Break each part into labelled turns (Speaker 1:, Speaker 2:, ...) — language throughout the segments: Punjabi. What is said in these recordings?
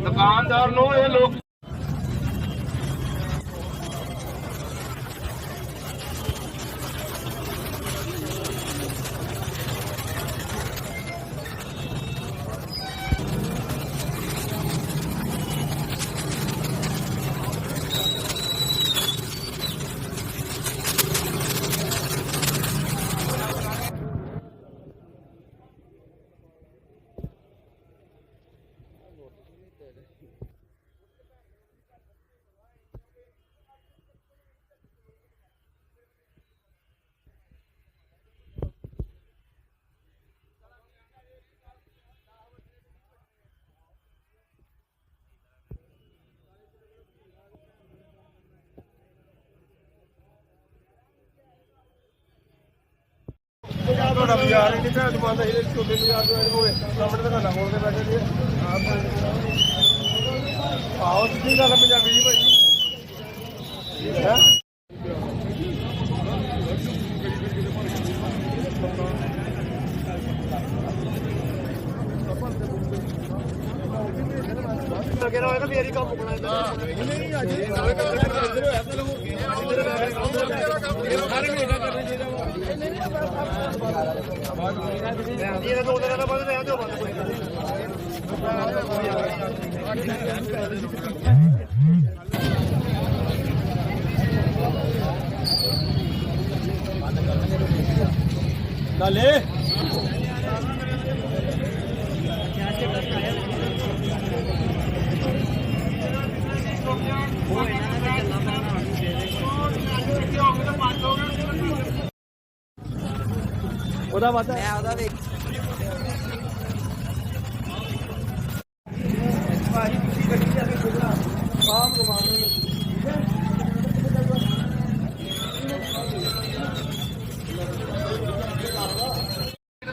Speaker 1: ਦੁਕਾਨਦਾਰ ਨੂੰ ਇਹ ਲੋਕ
Speaker 2: ਹੀ ਨਹੀਂ ਭੈਣ ਦੁਕਾਨ ਦਾ ਇਹਦੇ ਬਾਜ਼ਾਰ ਤੋਂ ਆਏ ਹੋਏ ਸਾਹਮਣੇ ਦੁਕਾਨਾਂ ਖੋਲ ਕੇ ਬੈਠੇ ਨੇ ਆਓ ਸਿੱਧੀ ਗੱਲ ਆ ਪੰਜਾਬੀ ਜੀ ਭਾਈ। ਹੈ? ਲੱਗੇਰਾ ਹੋਇਆ ਤਾਂ ਫੇਰ ਹੀ ਕੰਮ ਮੁਕਣਾ ਨਹੀਂ ਨਹੀਂ ਅੱਜ ਨਾਲੇ ਕੰਮ ਇੱਧਰ ਹੋਇਆ ਪਹਿਲਾਂ ਹੋ ਗਿਆ ਸਾਰੇ ਇਹ ਦੋ ਦਿਨਾਂ ਦਾ ਬੰਦ ਰਹਿ ਦਿਓ ਬੰਦ ਕੋਈ ਗੱਲ ਨਹੀਂ ਉਹਦਾ ਵਾਦਾ
Speaker 3: ਮੈਂ ਉਹਦਾ ਵੇਖ
Speaker 2: ਭਾਜੀ ਤੁਸੀਂ ਗੱਡੀ ਜਾ ਕੇ ਖੁੱਲਣਾ ਆਪ ਦੁਕਾਨ ਨੂੰ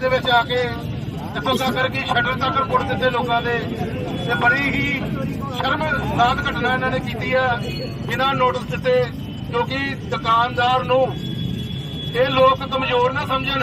Speaker 1: ਦੇ ਵਿੱਚ ਆ ਕੇ ਇੱਥੋਂ ਤੱਕ ਕਿ ਸ਼ਟਰ ਤੱਕ ਪੁੱਟ ਦਿੱਤੇ ਲੋਕਾਂ ਦੇ। ਤੇ ਬੜੀ ਹੀ ਸ਼ਰਮਨਾਕ ਘਟਨਾ ਇਹਨਾਂ ਨੇ ਕੀਤੀ ਆ ਬਿਨਾਂ ਨੋਟਿਸ ਦਿੱਤੇ ਕਿਉਂਕਿ ਦੁਕਾਨਦਾਰ ਨੂੰ ਇਹ ਲੋਕ ਕਮਜ਼ੋਰ ਨਾ ਸਮਝਣ।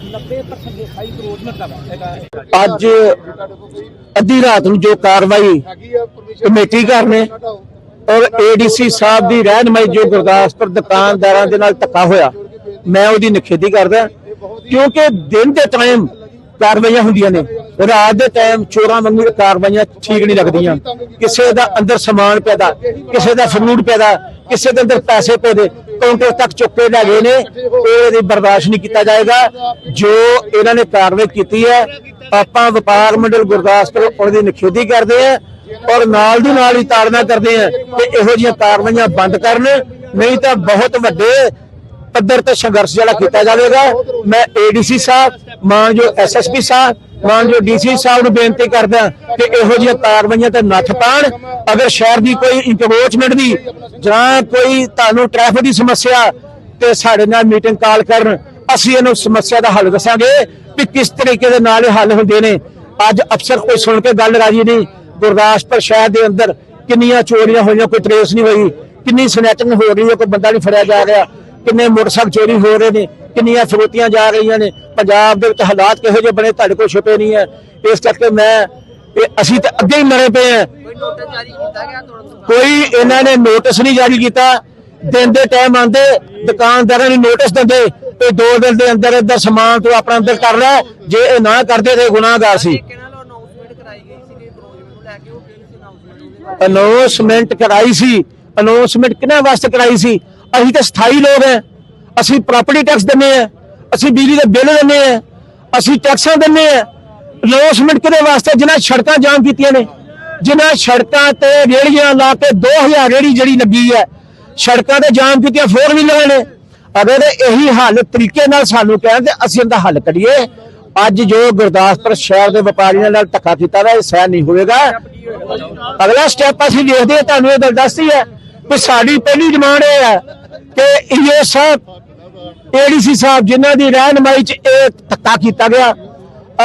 Speaker 4: ਅੱਜ ਅੱਧੀ ਰਾਤ ਨੂੰ ਜੋ ਕਾਰਵਾਈ ਕਮੇਟੀ ਘਰ ਨੇ ਔਰ ਏਡੀਸੀ ਸਾਹਿਬ ਦੀ ਰਹਿਨਮਾਈ ਜੋ ਗੁਰਦਾਸਪੁਰ ਦੁਕਾਨਦਾਰਾਂ ਦੇ ਨਾਲ ਧੱਕਾ ਹੋਇਆ, ਮੈਂ ਉਹਦੀ ਨਿਖੇਧੀ ਕਰਦਾ, ਕਿਉਂਕਿ ਦਿਨ ਦੇ ਟਾਈਮ ਕਾਰਵਾਈਆਂ ਹੁੰਦੀਆਂ ਨੇ ਰਾਤ ਦੇ ਟਾਈਮ ਚੋਰਾਂ ਵਾਂਗੂ ਕਾਰਵਾਈਆਂ ਠੀਕ ਨਹੀਂ ਲੱਗਦੀਆਂ। ਕਿਸੇ ਦਾ ਅੰਦਰ ਸਮਾਨ ਪੈਦਾ, ਕਿਸੇ ਦਾ ਫਰੂਟ ਪੈਦਾ, ਕਿਸੇ ਦੇ ਅੰਦਰ ਪੈਸੇ ਪੈਦੇ ਕਾਊਂਟਰ ਤੱਕ ਚੁੱਕ ਕੇ ਲੈ ਗਏ ਨੇ ਉਹ ਇਹਦੀ ਬਰਦਾਸ਼ਤ ਨਹੀਂ ਕੀਤਾ ਜਾਏਗਾ। ਜੋ ਇਹਨਾਂ ਨੇ ਕਾਰਵਾਈ ਕੀਤੀ ਹੈ, ਆਪਾਂ ਵਪਾਰ ਮੰਡਲ ਗੁਰਦਾਸਪੁਰ ਉਹਨਾਂ ਦੀ ਨਿਖੇਧੀ ਕਰਦੇ ਆ ਔਰ ਨਾਲ ਦੀ ਨਾਲ ਹੀ ਤਾੜਨਾ ਕਰਦੇ ਆ ਕਿ ਇਹੋ ਜਿਹੀਆਂ ਕਾਰਵਾਈਆਂ ਬੰਦ ਕਰਨ, ਨਹੀਂ ਤਾਂ ਬਹੁਤ ਵੱਡੇ ਪੱਧਰ ਤੇ ਸੰਘਰਸ਼ ਜਿਹੜਾ ਕੀਤਾ ਜਾਵੇਗਾ। ਮੈਂ ਏਡੀਸੀ ਸਾਹਿਬ, ਮਾਨਯੋਗ ਐਸਐਸਪੀ ਸਾਹਿਬ ਮਾਨਯੋਗ ਡੀਸੀ ਸਾਹਿਬ ਨੂੰ ਬੇਨਤੀ ਕਰਦਾ ਕਿ ਇਹੋ ਜਿਹੀਆਂ ਕਾਰਵਾਈਆਂ ਤੇ ਨੱਥ ਪਾਣ। ਅਗਰ ਸ਼ਹਿਰ ਦੀ ਕੋਈ ਇੰਕਰੋਚਮੈਂਟ ਦੀ ਜਾਂ ਕੋਈ ਤੁਹਾਨੂੰ ਟ੍ਰੈਫਿਕ ਦੀ ਸਮੱਸਿਆ ਤੇ ਸਾਡੇ ਨਾਲ ਮੀਟਿੰਗ ਕਾਲ ਕਰਨ, ਅਸੀਂ ਇਹਨੂੰ ਸਮੱਸਿਆ ਦਾ ਹੱਲ ਦੱਸਾਂਗੇ ਕਿ ਕਿਸ ਤਰੀਕੇ ਦੇ ਨਾਲ ਇਹ ਹੱਲ ਹੁੰਦੇ ਨੇ। ਅੱਜ ਅਫਸਰ ਕੋਈ ਸੁਣ ਕੇ ਗੱਲ ਰਾਜੀ ਨਹੀਂ। ਗੁਰਦਾਸਪੁਰ ਸ਼ਹਿਰ ਦੇ ਅੰਦਰ ਕਿੰਨੀਆਂ ਚੋਰੀਆਂ ਹੋਈਆਂ, ਕੋਈ ਟ੍ਰੇਸ ਨਹੀਂ ਹੋਈ। ਕਿੰਨੀ ਸਨੈਚਿੰਗ ਹੋ ਰਹੀ ਹੈ, ਕੋਈ ਬੰਦਾ ਨਹੀਂ ਫੜਿਆ ਜਾ ਰਿਹਾ। ਕਿੰਨੇ ਮੋਟਰਸਾਈਕਲ ਚੋਰੀ ਹੋ ਰਹੇ ਨੇ, ਕਿੰਨੀਆਂ ਫਰੋਤੀਆਂ ਜਾ ਰਹੀਆਂ ਨੇ। ਪੰਜਾਬ ਦੇ ਵਿੱਚ ਹਾਲਾਤ ਕਿਹੋ ਜਿਹੇ ਬਣੇ ਤੁਹਾਡੇ ਕੋਲ ਛੁਪੇ ਨਹੀਂ ਹੈ। ਇਸ ਕਰਕੇ ਮੈਂ ਇਹ ਅਸੀਂ ਤਾਂ ਅੱਗੇ ਹੀ ਮਰੇ ਪਏ ਆ
Speaker 3: ਕੋਈ
Speaker 4: ਇਹਨਾਂ ਨੇ ਨੋਟਿਸ ਨਹੀਂ ਜਾਰੀ ਕੀਤਾ। ਦਿਨ ਦੇ ਟਾਈਮ ਆਂਦੇ ਦੁਕਾਨਦਾਰਾਂ ਨੂੰ ਨੋਟਿਸ ਦਿੰਦੇ ਤੇ ਦੋ ਦਿਨ ਦੇ ਅੰਦਰ ਅੰਦਰ ਸਮਾਨ ਤੂੰ ਆਪਣਾ ਅੰਦਰ ਕਰ ਲੈ, ਜੇ ਇਹ ਨਾ ਕਰਦੇ ਤੇ ਗੁਨਾਹਗਾਰ ਸੀ।
Speaker 3: ਤਰੀਕੇ ਨਾਲ ਅਨਾਉਂਸਮੈਂਟ ਕਰਾਈ ਸੀ। ਕਿ ਅਨਾਉਂਸਮੈਂਟ
Speaker 4: ਕਿਹਨਾਂ ਵਾਸਤੇ ਕਰਾਈ ਸੀ? ਅਸੀਂ ਤਾਂ ਸਥਾਈ ਲੋਕ ਹੈ। ਅਸੀਂ ਪ੍ਰਾਪਰਟੀ ਟੈਕਸ ਦਿੰਨੇ ਆ ਅਸੀਂ ਬਿਜਲੀ ਦੇ ਬਿੱਲ ਦਿੰਨੇ ਆ ਅਸੀਂ ਟੈਕਸਾਂ ਦਿੰਨੇ ਆ ਅਨਾਉਂਸਮੈਂਟ ਕਿਹਦੇ ਵਾਸਤੇ? ਜਿਨ੍ਹਾਂ ਸੜਕਾਂ ਜਾਮ ਕੀਤੀਆਂ ਨੇ, ਜਿਨ੍ਹਾਂ ਸੜਕਾਂ ਤੇ ਰੇੜੀਆਂ ਲਾ ਕੇ 2000 ਰੇੜੀ ਜਿਹੜੀ ਲੱਗੀ ਹੈ, ਸੜਕਾਂ ਤੇ ਜਾਮ ਕੀਤੀਆਂ ਫੋਰ ਵੀਲਰਾਂ ਨੇ। ਅਗਰ ਇਹੀ ਹੱਲ ਤਰੀਕੇ ਨਾਲ ਸਾਨੂੰ ਕਹਿਣ ਤੇ ਅਸੀਂ ਇਹਦਾ ਹੱਲ ਕਰੀਏ। ਅੱਜ ਜੋ ਗੁਰਦਾਸਪੁਰ ਸ਼ਹਿਰ ਦੇ ਵਪਾਰੀਆਂ ਨਾਲ ਧੱਕਾ ਕੀਤਾ ਵਾ, ਇਹ ਸਹਿ ਨਹੀਂ ਹੋਵੇਗਾ ਅਗਲਾ ਸਟੈਪ ਅਸੀਂ ਦੇਖਦੇ ਹਾਂ, ਤੁਹਾਨੂੰ ਇਹ ਗੱਲ ਦੱਸਦੀ ਹੈ ਕਿ ਸਾਡੀ ਪਹਿਲੀ ਡਿਮਾਂਡ ਇਹ ਹੈ ਕਿ ਇਹ ਸਾਹਿਬ ਏਡੀਸੀ ਸਾਹਿਬ, ਜਿਨ੍ਹਾਂ ਦੀ ਰਹਿਨਮਾਈ ਚ ਇਹ ਧੱਕਾ ਕੀਤਾ ਗਿਆ।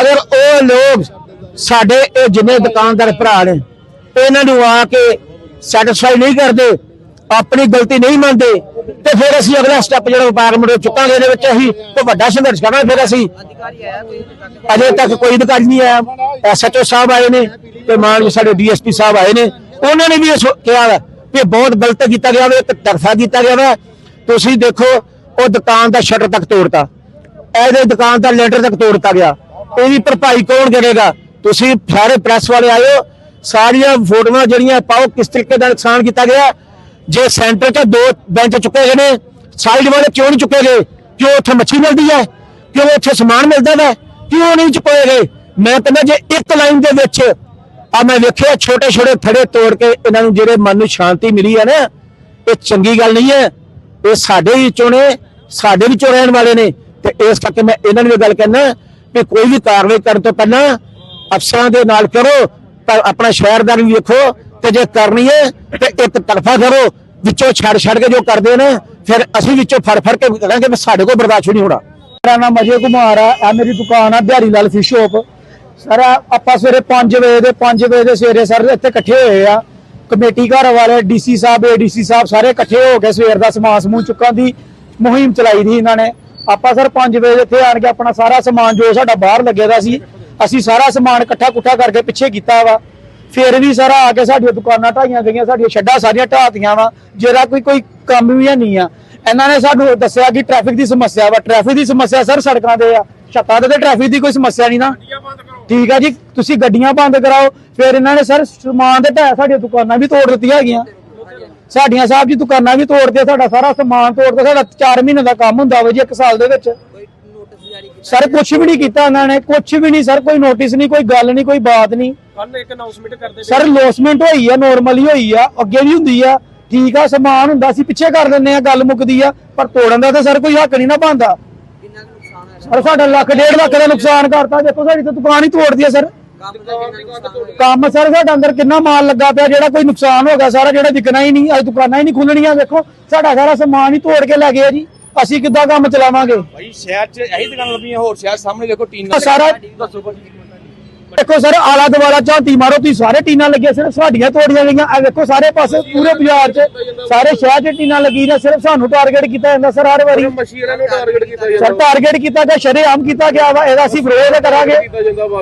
Speaker 4: ਅਗਰ ਉਹ ਲੋਕ ਸਾਡੇ, ਇਹ ਜਿੰਨੇ ਦੁਕਾਨਦਾਰ ਭਰਾ ਨੇ, ਇਹਨਾਂ ਨੂੰ ਆ ਕੇ ਸੈਟੀਸਫਾਈ ਨਹੀਂ ਕਰਦੇ, ਆਪਣੀ ਗਲਤੀ ਨਹੀਂ ਮੰਨਦੇ, ਤੇ ਫਿਰ ਅਸੀਂ ਅਗਲਾ ਸਟੈਪ ਜਿਹੜਾ ਪਾਰਲੀਮੈਂਟ ਮੁੜੇ ਚੁੱਕਾਂਗੇ, ਇਹਦੇ ਵਿੱਚ ਅਸੀਂ ਕੋਈ ਵੱਡਾ ਸੰਘਰਸ਼ ਕਰਾਂਗੇ ਫਿਰ ਅਸੀਂ।
Speaker 3: ਅਜੇ ਤੱਕ
Speaker 4: ਕੋਈ ਅਧਿਕਾਰੀ ਨਹੀਂ ਆਇਆ। ਐਸਐਚਓ ਸਾਹਿਬ ਆਏ ਨੇ, ਤੇ ਮਾਨ ਸਾਡੇ ਡੀਐਸਪੀ ਸਾਹਿਬ ਆਏ ਨੇ। ਉਹਨਾਂ ਨੇ ਵੀ ਇਹ ਸੋ- ਕਿਹਾ ਵਾ ਕਿ ਬਹੁਤ ਗਲਤ ਕੀਤਾ ਗਿਆ ਵਾ, ਇੱਕ ਤਰਫਾ ਕੀਤਾ ਗਿਆ ਵਾ। ਤੁਸੀਂ ਦੇਖੋ ਉਹ ਦੁਕਾਨ ਦਾ ਸ਼ਟਰ ਤੱਕ ਤੋੜਤਾ। ਇਹਦੇ ਦੁਕਾਨ ਦਾ ਲੈਂਟਰ ਤੱਕ ਤੋੜਤਾ ਗਿਆ। ਇਹਦੀ ਭਰਪਾਈ ਕੌਣ ਕਰੇਗਾ? ਤੁਸੀਂ ਸਾਰੇ ਪ੍ਰੈਸ ਵਾਲੇ ਆਇਓ ਸਾਰੀਆਂ ਫੋਟੋਆਂ ਜਿਹੜੀਆਂ ਪਾਓ ਕਿਸ ਤਰੀਕੇ ਦਾ ਨੁਕਸਾਨ ਕੀਤਾ ਗਿਆ? ਜੇ ਸੈਂਟਰ 'ਚ ਦੋ ਬੈਂਚ ਚੁੱਕੇ ਗਏ ਨੇ ਸਾਈਡ ਵਾਲੇ ਕਿਉਂ ਨਹੀਂ ਚੁੱਕੇ ਗਏ? ਕਿਉਂ ਉੱਥੇ ਮੱਛੀ ਮਿਲਦੀ ਹੈ? ਕਿਉਂ ਉੱਥੇ ਸਮਾਨ ਮਿਲਦਾ ਹੈ? ਕਿਉਂ ਨਹੀਂ ਚੁੱਕੇ ਗਏ? ਮੈਂ ਕਹਿੰਦਾ ਜੇ ਇੱਕ ਲਾਈਨ ਦੇ ਵਿੱਚ ਆ ਮੈਂ ਵੇਖਿਆ ਛੋਟੇ ਛੋਟੇ ਥੜੇ ਤੋੜ ਕੇ ਇਹਨਾਂ ਨੂੰ ਜਿਹੜੇ ਮਨ ਨੂੰ ਸ਼ਾਂਤੀ ਮਿਲੀ ਹੈ ਨਾ, ਇਹ ਚੰਗੀ ਗੱਲ ਨਹੀਂ ਹੈ। ਇਹ ਸਾਡੇ ਵਿੱਚੋਂ ਨੇ। ਸਾਡੇ ਵਿੱਚੋਂ ਰਹਿਣ ਵਾਲੇ ਨੇ। ਤੇ ਇਸ ਕਰਕੇ ਮੈਂ ਇਹਨਾਂ ਨੂੰ ਇਹ ਗੱਲ ਕਹਿਣਾ ਕਿ ਕੋਈ ਵੀ ਕਾਰਵਾਈ ਕਰਨ ਤੋਂ ਪਹਿਲਾਂ ਅਫਸਰਾਂ ਦੇ ਨਾਲ ਕਰੋ ਪਰ ਆਪਣਾ ਸ਼ਹਿਰ ਦਾ ਵੀ ਵੇਖੋ, ਤੇ ਜੇ ਕਰਨੀ ਹੈ, ਤੇ ਇੱਕ ਤਰਫਾ ਕਰੋ, ਵਿੱਚੋਂ ਛੱਡ ਛੱਡ ਕੇ ਜੋ ਕਰਦੇ ਨੇ, ਫਿਰ ਅਸੀਂ ਵਿੱਚੋਂ ਫੜ ਫੜ ਕੇ ਕਰਾਂਗੇ ਵੀ ਸਾਡੇ ਕੋਲ ਬਰਦਾਸ਼ਤ ਨਹੀਂ ਹੋਣਾ।
Speaker 5: ਮੇਰਾ ਨਾਮ ਅਜੇ ਕੁਮਾਰ ਆ ਇਹ ਮੇਰੀ ਦੁਕਾਨ ਆ Bihari Lal fish shop sir ਆਪਾਂ ਸਵੇਰੇ 5 ਵਜੇ ਦੇ 5 ਵਜੇ ਦੇ ਸਵੇਰੇ ਸਰ, ਇੱਥੇ ਇਕੱਠੇ ਹੋਏ ਆ। ਕਮੇਟੀ ਘਰ ਵਾਲੇ, ਡੀਸੀ ਸਾਹਿਬ, ਏਡੀਸੀ ਸਾਹਿਬ ਸਾਰੇ ਇਕੱਠੇ ਹੋ ਕੇ ਸਵੇਰ ਦਾ ਸਮਾਨ ਸਮੂਹ ਚੁੱਕਣ ਦੀ ਮੁਹਿੰਮ ਚਲਾਈ ਦੀ ਇਹਨਾਂ ਨੇ। ਆਪਾਂ ਸਰ 5 ਵਜੇ ਇੱਥੇ ਆਣ ਕੇ ਆਪਣਾ ਸਾਰਾ ਸਮਾਨ, ਜੋ ਸਾਡਾ ਬਾਹਰ ਲੱਗਿਆ ਦਾ ਸੀ, ਅਸੀਂ ਸਾਰਾ ਸਮਾਨ ਇਕੱਠਾ ਕੁੱਠਾ ਕਰਕੇ ਪਿੱਛੇ ਕੀਤਾ ਵਾ। ਫਿਰ ਵੀ ਸਾਰਾ ਆ ਕੇ ਸਾਡੀਆਂ ਦੁਕਾਨਾਂ ਢਾਈਆਂ ਗਈਆਂ, ਸਾਡੀਆਂ ਛੱਡਾਂ ਸਾਰੀਆਂ ਢਾਤੀਆਂ ਵਾ, ਜਿਹੜਾ ਕੋਈ ਕੋਈ ਕੰਮ ਵੀ ਹੈ ਨਹੀਂ ਆ। ਇਹਨਾਂ ਨੇ ਸਾਨੂੰ ਦੱਸਿਆ ਕਿ ਟ੍ਰੈਫਿਕ ਦੀ ਸਮੱਸਿਆ ਵਾ। ਟ੍ਰੈਫਿਕ ਦੀ ਸਮੱਸਿਆ ਸਰ ਸੜਕਾਂ ਤੇ ਆ। ਛੱਤਾਂ ਤੇ ਟ੍ਰੈਫਿਕ ਦੀ ਕੋਈ ਸਮੱਸਿਆ ਨਹੀਂ ਨਾ। ਠੀਕ ਆ ਜੀ, ਤੁਸੀਂ ਗੱਡੀਆਂ ਬੰਦ ਕਰਾਓ। ਫਿਰ ਇਹਨਾਂ ਨੇ ਸਰ ਸਮਾਨ ਦੇ ਢਾਹ ਸਾਡੀਆਂ ਦੁਕਾਨਾਂ ਵੀ ਤੋੜ ਦਿੱਤੀਆਂ ਹੈਗੀਆਂ। ਸਾਡੀਆਂ ਸਾਹਿਬ ਜੀ ਦੁਕਾਨਾਂ ਵੀ ਤੋੜਦੇ ਸਾਡਾ ਸਾਰਾ ਸਮਾਨ ਤੋੜਦੇ ਸਾਡਾ 4 ਮਹੀਨੇ ਦਾ ਕੰਮ ਹੁੰਦਾ ਵਾ ਜੀ ਇੱਕ ਸਾਲ ਦੇ ਵਿੱਚ।
Speaker 3: ਕੋਈ ਨੋਟਿਸ ਜਾਰੀ ਕੀਤਾ।
Speaker 5: ਸਰ ਕੁਝ ਵੀ ਨਹੀਂ ਕੀਤਾ ਇਹਨਾਂ ਨੇ ਕੁਝ ਵੀ ਨਹੀਂ ਸਰ ਕੋਈ ਨੋਟਿਸ ਨਹੀਂ ਕੋਈ ਗੱਲ ਨਹੀਂ ਕੋਈ ਬਾਤ ਨਹੀਂ।
Speaker 2: ਕੱਲ ਇੱਕ ਅਨਾਉਂਸਮੈਂਟ ਕਰਦੇ
Speaker 5: ਸਰ ਲੋਸਮੈਂਟ ਹੋਈ ਆ ਨਾਰਮਲੀ ਹੋਈ ਆ ਅੱਗੇ ਵੀ ਹੁੰਦੀ ਆ। ਠੀਕ ਆ ਸਮਾਨ ਹੁੰਦਾ ਸੀ ਪਿੱਛੇ ਕਰ ਦਿੰਦੇ ਆ ਗੱਲ ਮੁੱਕਦੀ ਆ ਪਰ ਤੋੜਨ ਦਾ ਤਾਂ ਸਰ ਕੋਈ ਹੱਕ ਨਹੀਂ ਨਾ ਬਣਦਾ।
Speaker 3: ਕਿੰਨਾ ਕੁ ਨੁਕਸਾਨ ਹੋਇਆ?
Speaker 5: ਸਰ ਸਾਡਾ ਲੱਖ ਡੇਢ ਲੱਖ ਦਾ ਨੁਕਸਾਨ ਕਰਤਾ। ਦੇਖੋ ਸਾਡੀ ਤਾਂ ਦੁਕਾਨ ਹੀ ਤੋੜਦੀ ਆ ਸਰ।
Speaker 3: ਕੰਮ
Speaker 5: ਸਰ ਸਾਡਾ ਅੰਦਰ ਕਿੰਨਾ ਮਾਲ ਲੱਗਾ ਪਿਆ ਜਿਹੜਾ ਕੋਈ ਨੁਕਸਾਨ ਹੋ ਗਿਆ ਸਾਰਾ ਜਿਹੜਾ ਵਿਕਣਾ ਹੀ ਨਹੀਂ ਅੱਜ ਦੁਕਾਨਾਂ ਹੀ ਨਹੀਂ ਖੁੱਲਣੀਆਂ ਵੇਖੋ। ਸਾਡਾ ਸਾਰਾ ਸਮਾਨ ਹੀ ਤੋੜ ਕੇ ਲੈ ਗਏ ਆ ਜੀ। ਅਸੀਂ ਕਿੱਦਾਂ ਕੰਮ ਚਲਾਵਾਂਗੇ?
Speaker 2: ਭਾਈ ਸ਼ਹਿਰ 'ਚ ਇਹੀ ਦੁਕਾਨ ਲੱਭੀਆਂ ਹੋਰ ਸ਼ਹਿਰ ਸਾਹਮਣੇ ਦੇਖੋ ਟੀਨ
Speaker 5: ਸਾਰਾ ਦੇਖੋ ਸਰ ਆਲਾ ਦੁਆਲਾ ਝਾਂਤੀ ਮਾਰੋ ਤੁਸੀਂ ਸਾਰੇ ਟੀਨਾਂ ਲੱਗੀਆਂ ਸਿਰਫ ਸਾਡੀਆਂ ਤੋੜੀਆਂ ਗਈਆਂ। ਆ ਵੇਖੋ ਸਾਰੇ ਪਾਸੇ ਪੂਰੇ ਬਾਜ਼ਾਰ 'ਚ ਸਾਰੇ ਸ਼ਹਿਰ 'ਚ ਟੀਨਾਂ ਲੱਗੀ ਨੇ ਸਿਰਫ ਸਾਨੂੰ ਟਾਰਗੇਟ ਕੀਤਾ ਜਾਂਦਾ ਸਰ ਹਰ ਵਾਰੀ।
Speaker 1: ਮਸ਼ੀਨਾਂ ਨੂੰ ਟਾਰਗੇਟ ਕੀਤਾ
Speaker 5: ਸਰ ਟਾਰਗੇਟ ਕੀਤਾ ਗਿਆ ਸ਼ਰੇਆਮ ਕੀਤਾ ਗਿਆ ਵਾ ਇਹਦਾ ਅਸੀਂ ਵਿਰੋਧ ਕਰਾਂਗੇ।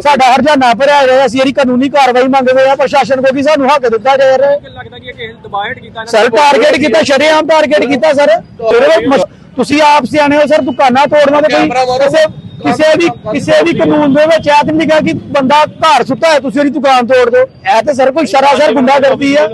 Speaker 5: ਸਾਡਾ ਹਰਜਾਨਾ ਭਰਿਆ ਗਿਆ ਅਸੀਂ ਇਹਦੀ ਕਾਨੂੰਨੀ ਕਾਰਵਾਈ ਮੰਗਦੇ ਆ ਪ੍ਰਸ਼ਾਸਨ ਕੋਲ ਵੀ ਸਾਨੂੰ ਹੱਕ ਦਿੱਤਾ ਜਾ ਰਿਹਾ ਸਰ ਟਾਰਗੇਟ ਕੀਤਾ ਸ਼ਰੇਆਮ ਟਾਰਗੇਟ ਕੀਤਾ ਸਰ। ਤੁਸੀਂ ਆਪ ਸਿਆਣੇ ਹੋ ਸਰ ਦੁਕਾਨਾਂ ਤੋੜਨਾ ਤੇ ਕੋਈ ਕਿਸੇ ਵੀ ਕਿਸੇ ਵੀ ਕਾਨੂੰਨ ਦੇ ਵਿੱਚ ਇਹ ਤਾਂ ਨਹੀਂ ਕਿ ਬੰਦਾ ਘਰ ਸੁੱਤਾ ਹੈ ਤੁਸੀਂ ਉਹਦੀ ਦੁਕਾਨ ਤੋੜ ਦਿਓ। ਇਹ ਤੇ ਸਰ ਕੋਈ ਸ਼ਰਾਸਰ ਗੁੰਡਾ ਕਰਦੀ ਆ।